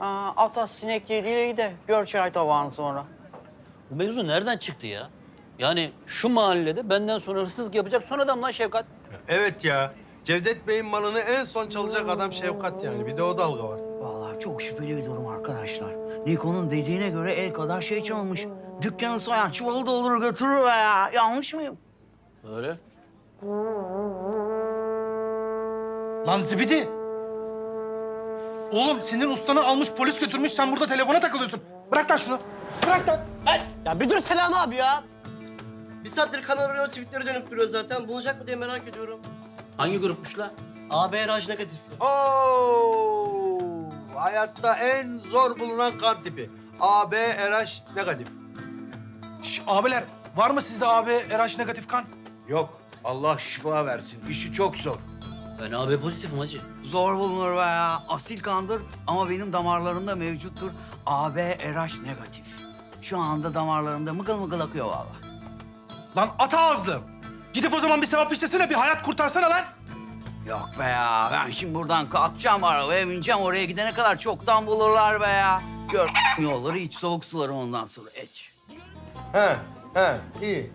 Aa, ata sinek yediği de gör çay tabağını sonra. Bu mevzu nereden çıktı ya? Yani şu mahallede benden sonra hırsızlık yapacak son adam lan Şevkat. Evet ya. Cevdet Bey'in malını en son çalacak adam Şevkat yani. Bir de o dalga var. Vallahi çok şüpheli bir durum arkadaşlar. Niko'nun dediğine göre el kadar şey çalmış. Dükkanı soyan çuvalı doldurur götürür be ya. Yanlış mıyım? Öyle. Lan zibidi! Oğlum senin ustanı almış polis götürmüş sen burada telefona takılıyorsun. Bırak lan şunu. Bırak lan. Ya bir dur Selam abi ya. Bir saattir kanal arıyor, tweetleri dönüp duruyor zaten. Bulacak mı diye merak ediyorum. Hangi grupmuş lan? AB Raj negatif. Oo! Hayatta en zor bulunan kan tipi. AB RH negatif. Şş, abiler var mı sizde abi RH negatif kan? Yok. Allah şifa versin. İşi çok zor. Ben AB pozitifim hacı. Zor bulunur be ya. Asil kandır ama benim damarlarımda mevcuttur. AB RH negatif. Şu anda damarlarımda mıkıl mıkıl akıyor vallahi. Lan ata ağızlı. Gidip o zaman bir sevap istesene bir hayat kurtarsana lan. Yok be ya. Ben şimdi buradan kalkacağım arabaya bineceğim. Oraya gidene kadar çoktan bulurlar be ya. Gör yolları iç soğuk suları ondan sonra iç. He, he, iyi.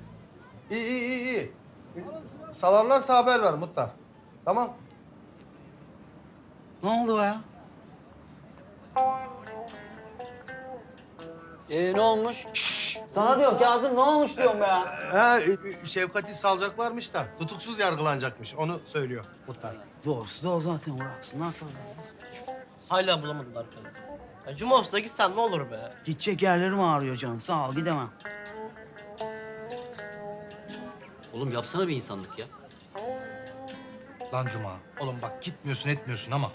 İyi, iyi, iyi, iyi. Salarlarsa haber ver Muhtar. Tamam. Ne oldu be ya? Ee ne olmuş? Sana diyorum Kazım ne olmuş diyorum be ya. He, e, Şevkat'i salacaklarmış da tutuksuz yargılanacakmış. Onu söylüyor Muhtar. Doğrusu da o zaten bıraksınlar tabii. Hala bulamadılar. Ya Cuma olsa gitsen ne olur be. Gidecek yerlerim ağrıyor canım. Sağ ol gidemem. Oğlum yapsana bir insanlık ya. Lan Cuma, oğlum bak gitmiyorsun etmiyorsun ama...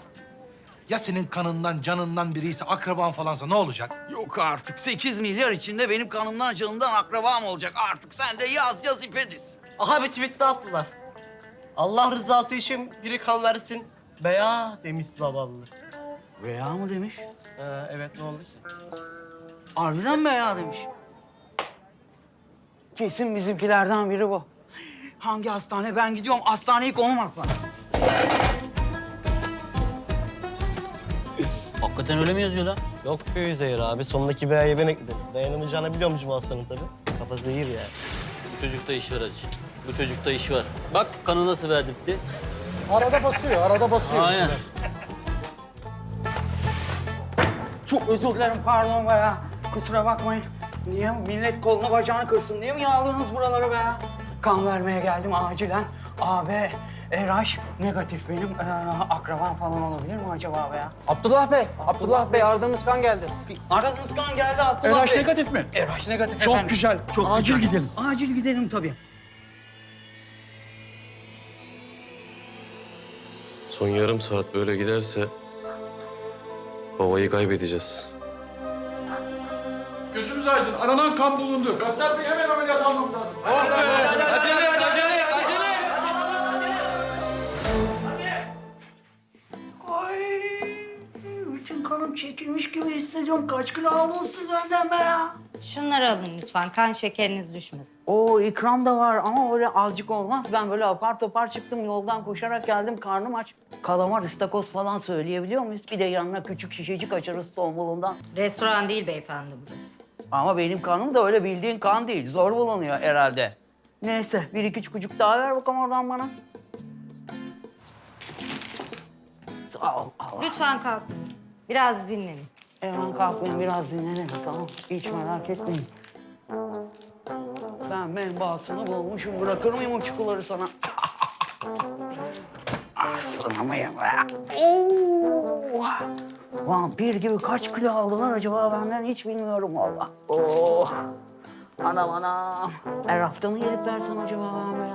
Ya senin kanından, canından biriyse, akraban falansa ne olacak? Yok artık. 8 milyar içinde benim kanımdan canımdan akrabam olacak. Artık sen de yaz yaz ipediz. Aha bir tweet attılar. Allah rızası için biri kan versin. Beya demiş zavallı. Veya mı demiş? Ee, evet ne oldu ki? Harbiden veya demiş. Kesin bizimkilerden biri bu. Hangi hastane? Ben gidiyorum. Hastaneyi konum at Hakikaten öyle mi yazıyor lan? Yok be Üzeyir abi. Sonundaki B'ye ben ekledim. Dayanamayacağını biliyorum Cuma Aslan'ın tabii. Kafa zehir ya. Bu çocukta iş var hacı. Bu çocukta iş var. Bak kanı nasıl verdirtti. Arada basıyor, arada basıyor. Aynen. Çok özür dilerim pardon be ya. Kusura bakmayın. Niye millet kolunu bacağını kırsın diye mi yağladınız buraları be ya? Kan vermeye geldim acilen. AB, RH negatif benim. Ee, akraban falan olabilir mi acaba be ya? Abdullah Bey, Abdullah Bey aradığımız kan geldi. Aradığınız kan geldi Abdullah Bey. negatif mi? RH negatif Çok efendim. güzel. Çok Acil güzel. gidelim. Acil gidelim tabii. Son yarım saat böyle giderse babayı kaybedeceğiz. Gözümüz aydın. Aranan kan bulundu. Gattar Bey hemen ameliyat almamız lazım. Oh be! Gibi hissediyorum. Kaç kilo aldınız siz benden be ya? Şunları alın lütfen. Kan şekeriniz düşmesin. Oo ikram da var ama öyle azıcık olmaz. Ben böyle apar topar çıktım yoldan koşarak geldim karnım aç. Kalamar, ıstakoz falan söyleyebiliyor muyuz? Bir de yanına küçük şişecik açarız tombulundan. Restoran değil beyefendi burası. Ama benim kanım da öyle bildiğin kan değil. Zor bulunuyor herhalde. Neyse bir iki çukucuk daha ver bakalım oradan bana. Sağ ol. Allah. Lütfen kalkın. Biraz dinlenin. Hemen kalkmayın biraz dinlenin tamam. Hiç merak etmeyin. Ben menbaasını bulmuşum. Bırakır mıyım o çukurları sana? ah sığınamayın be. Oo! Vampir gibi kaç kilo aldılar acaba benden hiç bilmiyorum valla. Oh! Anam anam. Her hafta mı gelip versem acaba ben be?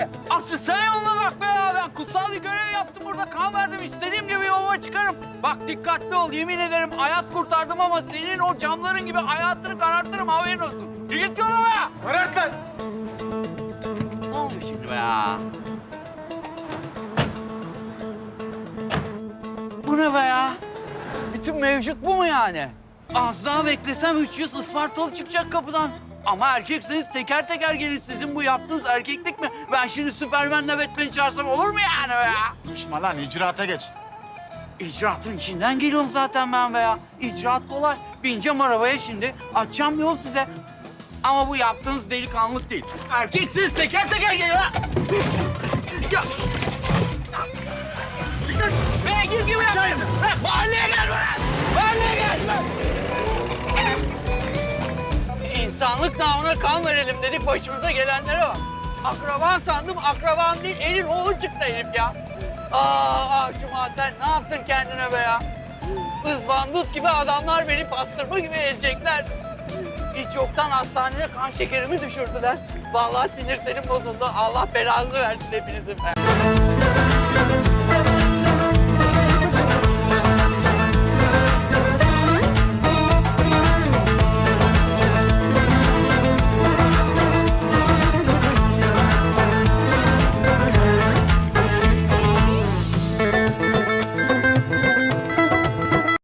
ki. Aslı sen yolla bak be ya. Ben kutsal bir görev yaptım burada. Kan verdim. istediğim gibi yoluma çıkarım. Bak dikkatli ol. Yemin ederim hayat kurtardım ama senin o camların gibi hayatını karartırım. Haberin olsun. Yürü git yoluma ya. Karart lan. Ne oluyor şimdi be ya? Bu ne be ya? Bütün mevcut bu mu yani? Az daha beklesem 300 Ispartalı çıkacak kapıdan. Ama erkekseniz teker teker gelin. Sizin bu yaptığınız erkeklik mi? Ben şimdi Süpermen'le Batman'i çağırsam olur mu yani be ya? Konuşma lan icraata geç. İcraatın içinden geliyorum zaten ben be ya. İcraat kolay. Bineceğim arabaya şimdi. Açacağım yol size. Ama bu yaptığınız delikanlılık değil. Erkeksiniz teker teker gelin ha. Ya. Beygir gibi yapmayın. Ha, Mahalleye gel be. İnsanlık namına kan verelim dedik başımıza gelenlere bak. Akraban sandım, akraban değil, elin oğlu çıktı herif ya. Aa, Cuma sen ne yaptın kendine be ya? Izbandut gibi adamlar beni pastırma gibi ezecekler. Hiç yoktan hastanede kan şekerimi düşürdüler. Vallahi sinir senim bozuldu. Allah belanızı versin hepinizin be.